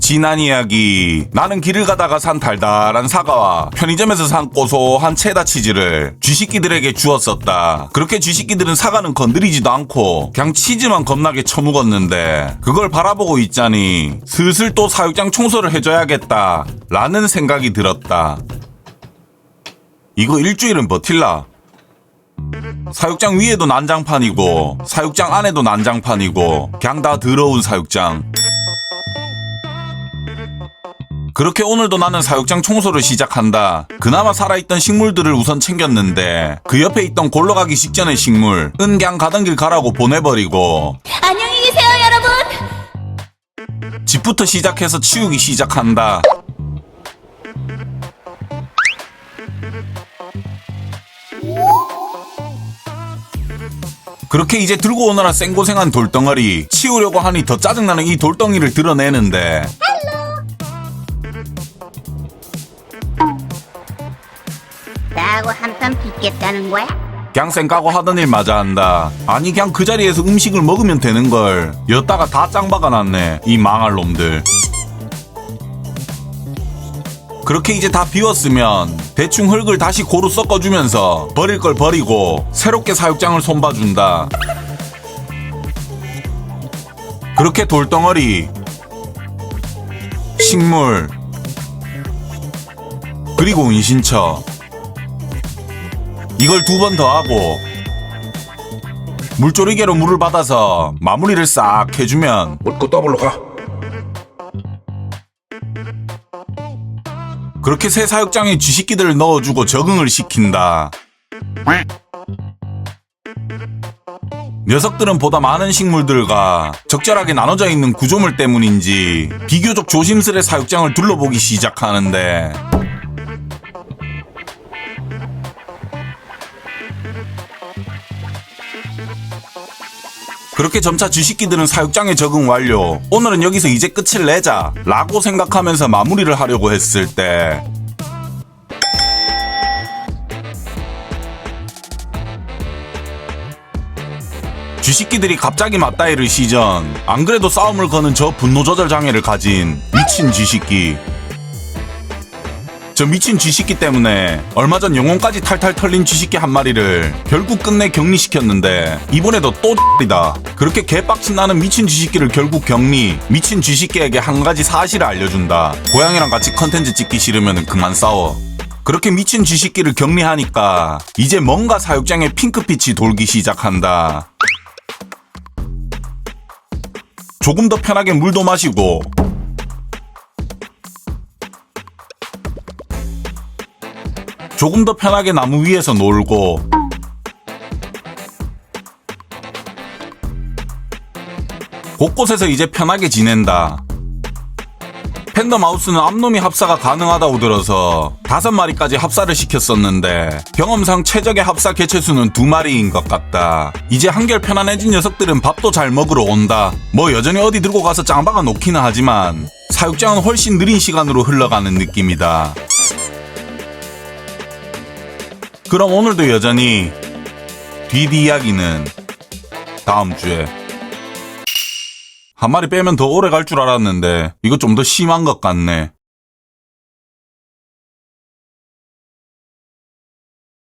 지난 이야기. 나는 길을 가다가 산 달달한 사과와 편의점에서 산 고소한 체다 치즈를 쥐새끼들에게 주었었다. 그렇게 쥐새끼들은 사과는 건드리지도 않고 그냥 치즈만 겁나게 처먹었는데 그걸 바라보고 있자니 슬슬 또 사육장 청소를 해줘야겠다 라는 생각이 들었다. 이거 일주일은 버틸라. 사육장 위에도 난장판이고 사육장 안에도 난장판이고 그냥 다 더러운 사육장 그렇게 오늘도 나는 사육장 청소를 시작한다. 그나마 살아있던 식물들을 우선 챙겼는데 그 옆에 있던 골러 가기 직전의 식물 은gang 가던 길 가라고 보내버리고 안녕히 계세요, 여러분. 집부터 시작해서 치우기 시작한다. 그렇게 이제 들고 오느라 생고생한 돌덩어리 치우려고 하니 더 짜증나는 이 돌덩이를 드러내는데 나하고 한판 빚겠다는 거야? 그냥 쌩까고 하던 일 마저 한다. 아니 그냥 그 자리에서 음식을 먹으면 되는 걸. 여따가 다 짱박아 놨네. 이 망할 놈들. 그렇게 이제 다 비웠으면 대충 흙을 다시 고루 섞어주면서 버릴 걸 버리고 새롭게 사육장을 손봐준다. 그렇게 돌덩어리, 식물, 그리고 은신처. 이걸 두 번 더 하고 물조리개로 물을 받아서 마무리를 싹 해주면 묻고 더블로 가. 그렇게 새 사육장에 쥐식기들을 넣어주고 적응을 시킨다. 녀석들은 보다 많은 식물들과 적절하게 나눠져 있는 구조물 때문인지 비교적 조심스레 사육장을 둘러보기 시작하는데 그렇게 점차 쥐식기들은 사육장에 적응 완료. 오늘은 여기서 이제 끝을 내자. 라고 생각하면서 마무리를 하려고 했을 때. 쥐식기들이 갑자기 맞다이를 시전. 안 그래도 싸움을 거는 저 분노 조절 장애를 가진 미친 쥐식기. 저 미친 쥐식기 때문에 얼마 전 영혼까지 탈탈 털린 쥐식기 한 마리를 결국 끝내 격리시켰는데 이번에도 또 X이다. 그렇게 개빡친 나는 미친 쥐식기를 결국 격리. 미친 쥐식기에게 한 가지 사실을 알려준다. 고양이랑 같이 컨텐츠 찍기 싫으면 그만 싸워. 그렇게 미친 쥐식기를 격리하니까 이제 뭔가 사육장에 핑크빛이 돌기 시작한다. 조금 더 편하게 물도 마시고 조금 더 편하게 나무 위에서 놀고 곳곳에서 이제 편하게 지낸다. 팬더 마우스는 앞놈이 합사가 가능하다고 들어서 다섯 마리까지 합사를 시켰었는데 경험상 최적의 합사 개체 수는 두 마리인 것 같다. 이제 한결 편안해진 녀석들은 밥도 잘 먹으러 온다. 뭐 여전히 어디 들고 가서 짱박아 놓기는 하지만 사육장은 훨씬 느린 시간으로 흘러가는 느낌이다. 그럼 오늘도 여전히 뒤뒤 이야기는 다음 주에 한 마리 빼면 더 오래 갈 줄 알았는데 이거 좀 더 심한 것 같네.